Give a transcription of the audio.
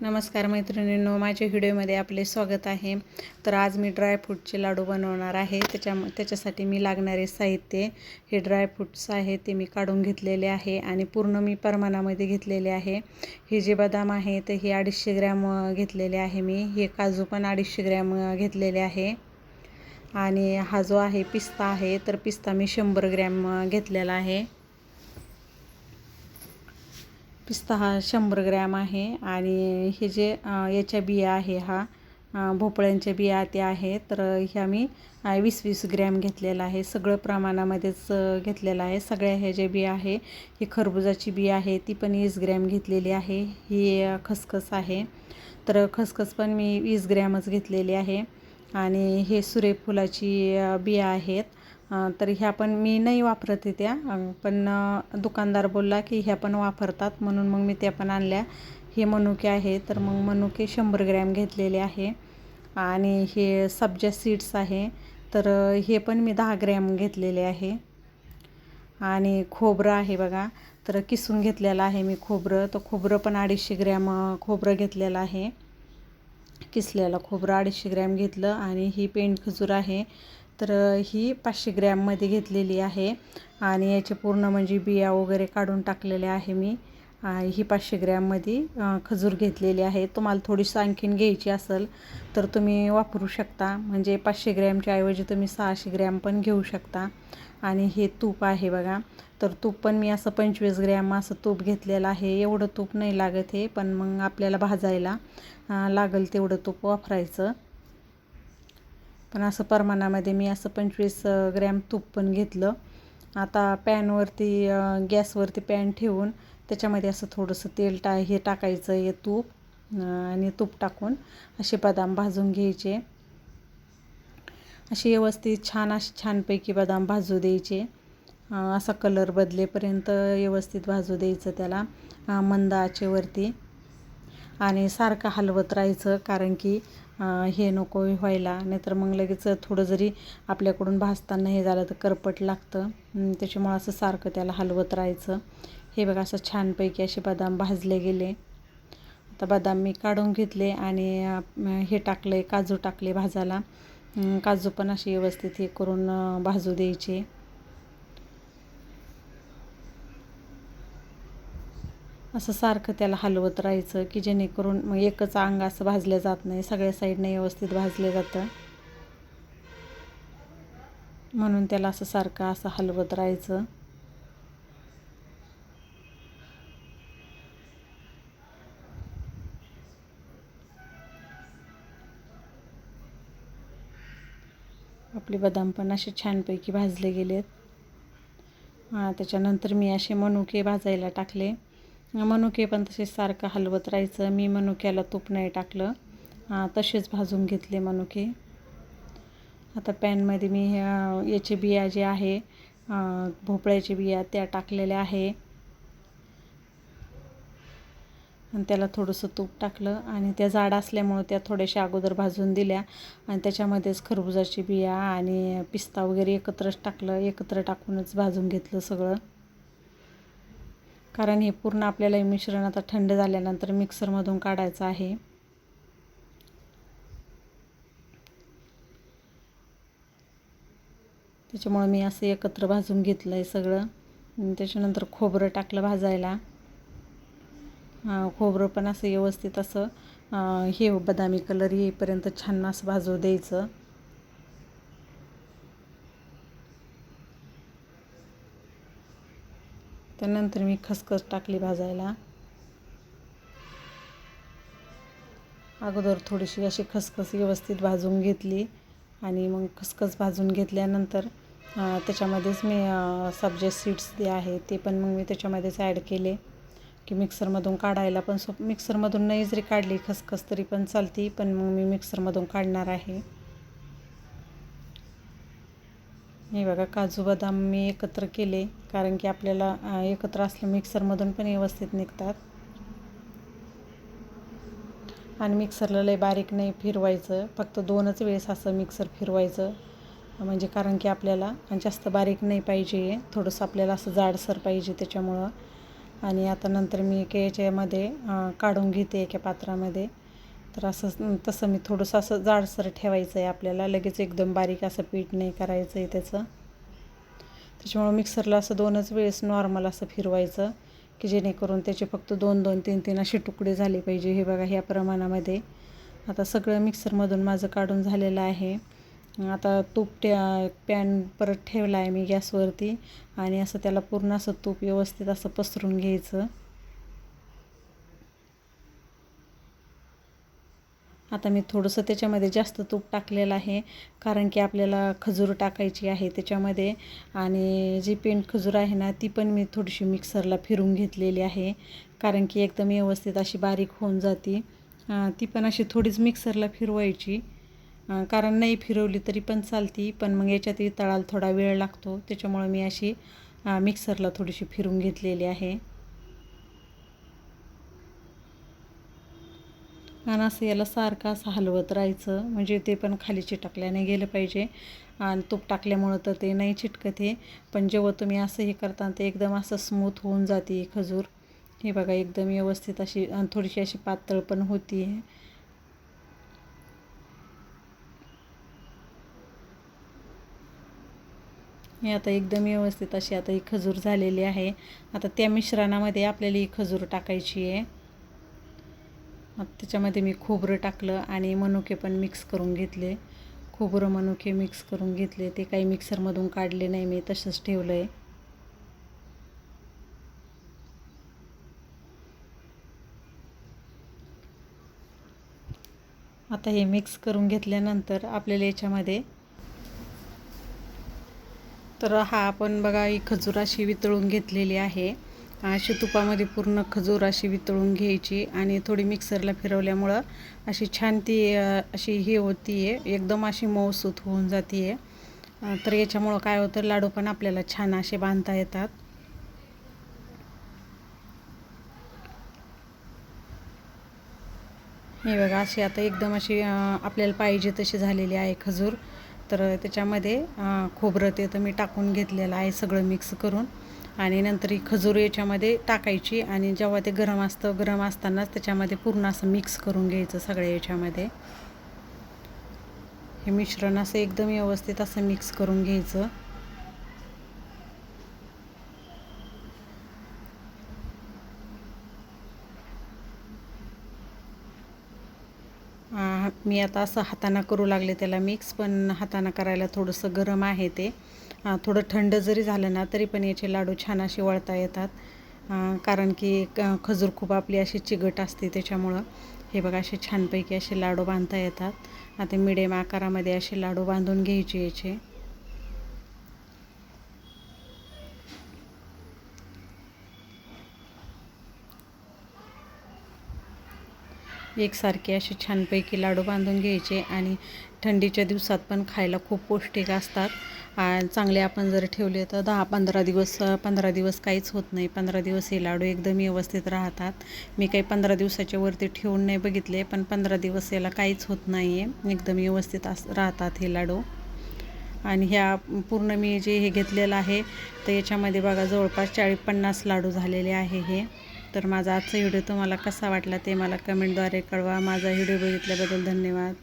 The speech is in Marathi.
नमस्कार मैत्रिणींनो माझ्या व्हिडिओमध्ये आपले स्वागत आहे. तर आज मी ड्रायफ्रूटचे लाडू बनवणार आहे. त्याच्या त्याच्यासाठी मी लागणारे साहित्य हे ड्रायफ्रूट्स आहे ते मी काढून घेतलेले आहे आणि पूर्ण मी प्रमाणामध्ये घेतलेले आहे. हे जे बदाम आहे ते हे अडीचशे ग्रॅम घेतलेले आहे मी. हे काजू पण अडीचशे ग्रॅम घेतलेले आहे. आणि हा जो आहे पिस्ता आहे तर पिस्ता मी शंभर ग्रॅम घेतलेला आहे. पिस्ता हा शंभर ग्रॅम आहे आणि हे जे याच्या बिया आहे हा भोपळ्यांच्या बिया त्या आहे तर ह्या मी वीस वीस ग्रॅम घेतलेला आहे. सगळं प्रमाणामध्येच घेतलेलं आहे. सगळ्या ह्या ज्या बिया आहे ही खरबुजाची बिया आहे ती पण वीस ग्रॅम घेतलेली आहे. ही खसखस आहे. तर खसखस पण मी वीस ग्रॅमच घेतलेली आहे. आणि हे सूर्यफुलाची बिया आहेत. तर ह्या पण मी नाही वापरते त्या. पण दुकानदार बोलला की ह्या पण वापरतात. म्हणून मग मी त्या पण आणल्या. हे मनुके आहे. तर मग मनुके शंभर ग्रॅम घेतलेले आहे. आणि हे सब्जा सीड्स आहे. तर हे पण मी दहा ग्रॅम घेतलेले आहे. आणि खोबरं आहे बघा. तर किसून घेतलेलं आहे मी खोबरं. तर खोबरं पण अडीचशे ग्रॅम खोबरं घेतलेलं आहे. किसलेलं खोबरं अडीचशे ग्रॅम घेतलं. आणि ही पेंट खजूर आहे. तर ही पाचशे ग्रॅममध्ये घेतलेली आहे. आणि याचे पूर्ण म्हणजे बिया वगैरे काढून टाकलेले आहे मी. ही पाचशे ग्रॅममध्ये खजूर घेतलेली आहे. तुम्हाला थोडीशी आणखीन घ्यायची असेल तर तुम्ही वापरू शकता. म्हणजे पाचशे ग्रॅमच्या ऐवजी तुम्ही सहाशे ग्रॅम पण घेऊ शकता. आणि हे तूप आहे बघा. तर तूप पण मी असं पंचवीस ग्रॅम असं तूप घेतलेलं आहे. एवढं तूप नाही लागत हे पण मग आपल्याला भाजायला लागेल तेवढं तूप वापरायचं. पण असं प्रमाणामध्ये मी असं पंचवीस ग्रॅम तूप पण घेतलं. आता पॅनवरती गॅसवरती पॅन ठेवून त्याच्यामध्ये असं थोडंसं तेल टा हे टाकायचं हे तूप आणि तूप टाकून असे बदाम भाजून घ्यायचे. असे व्यवस्थित छान असे छानपैकी बदाम भाजू द्यायचे. असा कलर बदलेपर्यंत व्यवस्थित भाजू द्यायचं त्याला मंद आचेवरती. आणि सारखं हलवत राहायचं कारण की हे नको व्हायला. नाहीतर मग लगेच थोडं जरी आपल्याकडून भाजताना हे झालं तर करपट लागतं. त्याच्यामुळं असं सारखं त्याला हलवत राहायचं. हे बघा असं छानपैकी असे बदाम भाजले गेले. आता बदाम मी काढून घेतले आणि हे टाकले काजू टाकले भाजायला. काजू पण असे व्यवस्थित हे करून भाजू द्यायचे. असं सारखं त्याला हलवत राहायचं की जेणेकरून मग एकच अंग असं भाजलं जात नाही सगळ्या साईडने व्यवस्थित भाजलं जातं. म्हणून त्याला असं सारखं असं हलवत राहायचं. आपले बदाम पण असे छानपैकी भाजले गेलेत. हां त्याच्यानंतर मी असे मनुके भाजायला टाकले. मनुके पण तसेच सारखं हलवत राहायचं. मी मनुक्याला तूप नाही टाकलं. तसेच भाजून घेतले मनुके. आता पॅनमध्ये मी याचे बिया जे आहे भोपळ्याचे बिया त्या टाकलेल्या आहे. आणि त्याला थोडंसं तूप टाकलं आणि त्या जाड असल्यामुळं त्या थोड्याशा अगोदर भाजून दिल्या. आणि त्याच्यामध्येच खरबुजाची बिया आणि पिस्ता वगैरे एकत्रच टाकलं. एकत्र टाकूनच भाजून घेतलं सगळं. कारण हे पूर्ण आपल्याला हे मिश्रण आता थंड झाल्यानंतर मिक्सरमधून काढायचं आहे. त्याच्यामुळं मी असं एकत्र भाजून घेतलं आहे सगळं त्याच्यानंतर खोबरं टाकलं भाजायला. खोबरं पण असं व्यवस्थित असं हे बदामी कलर येईपर्यंत छान असं भाजू द्यायचं. त्यानंतर मी खसखस टाकली भाजायला. अगोदर थोडीशी अशी खसखस व्यवस्थित भाजून घेतली आणि मग खसखस भाजून घेतल्यानंतर त्याच्यामध्येच मी सब्जे सीड्स जे आहे ते पण मग मी त्याच्यामध्येच ॲड केले. की मिक्सरमधून काढायला पण सो मिक्सरमधून नाही जरी काढली खसखस तरी पण चालती पण मग मी मिक्सरमधून काढणार आहे. हे बघा काजू बदाम मी एकत्र केले कारण की आपल्याला एकत्र असलं मिक्सरमधून पण व्यवस्थित निघतात. आणि मिक्सरला लय बारीक नाही फिरवायचं फक्त दोनच वेळेस असं मिक्सर फिरवायचं म्हणजे कारण की आपल्याला जास्त बारीक नाही पाहिजे थोडंसं आपल्याला असं जाडसर पाहिजे त्याच्यामुळं. आणि आता नंतर मी एका याच्यामध्ये काढून घेते एका पात्रामध्ये. तर असं तसं मी थोडंसं असं जाडसर ठेवायचं आहे आपल्याला. लगेच एकदम बारीक असं पीठ नाही करायचं आहे त्याचं. त्याच्यामुळं मिक्सरला असं दोनच वेळेस नॉर्मल असं फिरवायचं की जेणेकरून त्याचे फक्त दोन दोन तीन तीन असे तुकडे झाले पाहिजे. हे बघा ह्या प्रमाणामध्ये. आता सगळं मिक्सरमधून माझं काढून झालेलं आहे. आता तूप त्या पॅन परत ठेवला आहे मी गॅसवरती. आणि असं त्याला पूर्ण असं तूप व्यवस्थित असं पसरून घ्यायचं. आता मी थोडंसं त्याच्यामध्ये जास्त तूप टाकलेलं आहे कारण की आपल्याला खजूर टाकायची आहे त्याच्यामध्ये. आणि जी पेंट खजूर आहे ना ती पण मी थोडीशी मिक्सरला फिरून घेतलेली आहे कारण की एकदम व्यवस्थित अशी बारीक होऊन जाती. ती पण अशी थोडीच मिक्सरला फिरवायची. कारण नाही फिरवली तरी पण चालती पण मग याच्यातही तळाला थोडा वेळ लागतो. त्याच्यामुळं मी अशी मिक्सरला थोडीशी फिरून घेतलेली आहे. आणि असं याला सारखं असं हलवत राहायचं. म्हणजे ते पण खाली चिटकल्याने गेलं पाहिजे. आणि तूप टाकल्यामुळं तर ते नाही चिटकत हे. पण जेव्हा तुम्ही असं हे करता ते एकदम असं स्मूथ होऊन जाते खजूर. हे बघा एकदम व्यवस्थित अशी आणि थोडीशी अशी पातळ पण होती आहे हे आता एकदम व्यवस्थित अशी आता ही खजूर झालेली आहे. आता त्या मिश्रणामध्ये आपल्याला ही खजूर टाकायची आहे. मग त्याच्यामध्ये मी खोबरं टाकलं आणि मनुके पण मिक्स करून घेतले. खोबरं मनुके मिक्स करून घेतले. ते काही मिक्सरमधून काढले नाही मी तसंच ठेवलं आहे आता हे मिक्स करून घेतल्यानंतर आपल्याला याच्यामध्ये तर हा आपण बघा ही खजूर अशी वितळून घेतलेली आहे. अशी तुपामध्ये पूर्ण खजूर अशी वितळून घ्यायची आणि थोडी मिक्सरला फिरवल्यामुळं अशी छान ती अशी ही होती आहे एकदम अशी मऊसूत होऊन जाते आहे तर याच्यामुळं काय होतं लाडू पण आपल्याला छान असे बांधता येतात. हे बघा अशी आता एकदम अशी आपल्याला पाहिजे तशी झालेली आहे खजूर. तर त्याच्यामध्ये खोबरं ते तर मी टाकून घेतलेलं आहे सगळं मिक्स करून. आणि नंतर ही खजूर याच्यामध्ये टाकायची आणि जेव्हा ते गरम असतं गरम असतानाच त्याच्यामध्ये पूर्ण असं मिक्स करून घ्यायचं सगळ्या याच्यामध्ये. हे मिश्रण असं एकदम व्यवस्थित असं मिक्स करून घ्यायचं. मी आता असं हाताना करू लागले त्याला मिक्स पण हाताना करायला थोडंसं गरम आहे ते. थोडं थंड जरी झालं ना तरी पण याचे लाडू छान असे वळता येतात. कारण की खजूर खूप आपली अशी चिगट असते त्याच्यामुळं. हे बघा असे छानपैकी असे लाडू बांधता येतात. आता मिडियम आकारामध्ये असे लाडू बांधून घ्यायचे याचे. एकसारखे असे छानपैकी लाडू बांधून घ्यायचे आणि थंडीच्या दिवसात पण खायला खूप पौष्टिक असतात. चांगले आपण जर ठेवले तर दहा पंधरा दिवस पंधरा दिवस काहीच होत नाही. पंधरा दिवस हे लाडू एकदम व्यवस्थित राहतात. मी काही पंधरा दिवसाच्या वरती ठेवून नाही बघितले पण पंधरा दिवस याला काहीच होत नाही आहे एकदम व्यवस्थित अस राहतात हे लाडू. आणि ह्या पूर्ण मी जे हे घेतलेलं आहे तर याच्यामध्ये बघा जवळपास चाळीस पन्नास लाडू झालेले आहे हे. तर माझा आजचा व्हिडिओ तुम्हाला कसा वाटला ते मला कमेंटद्वारे कळवा. माझा व्हिडिओ बघितल्याबद्दल धन्यवाद.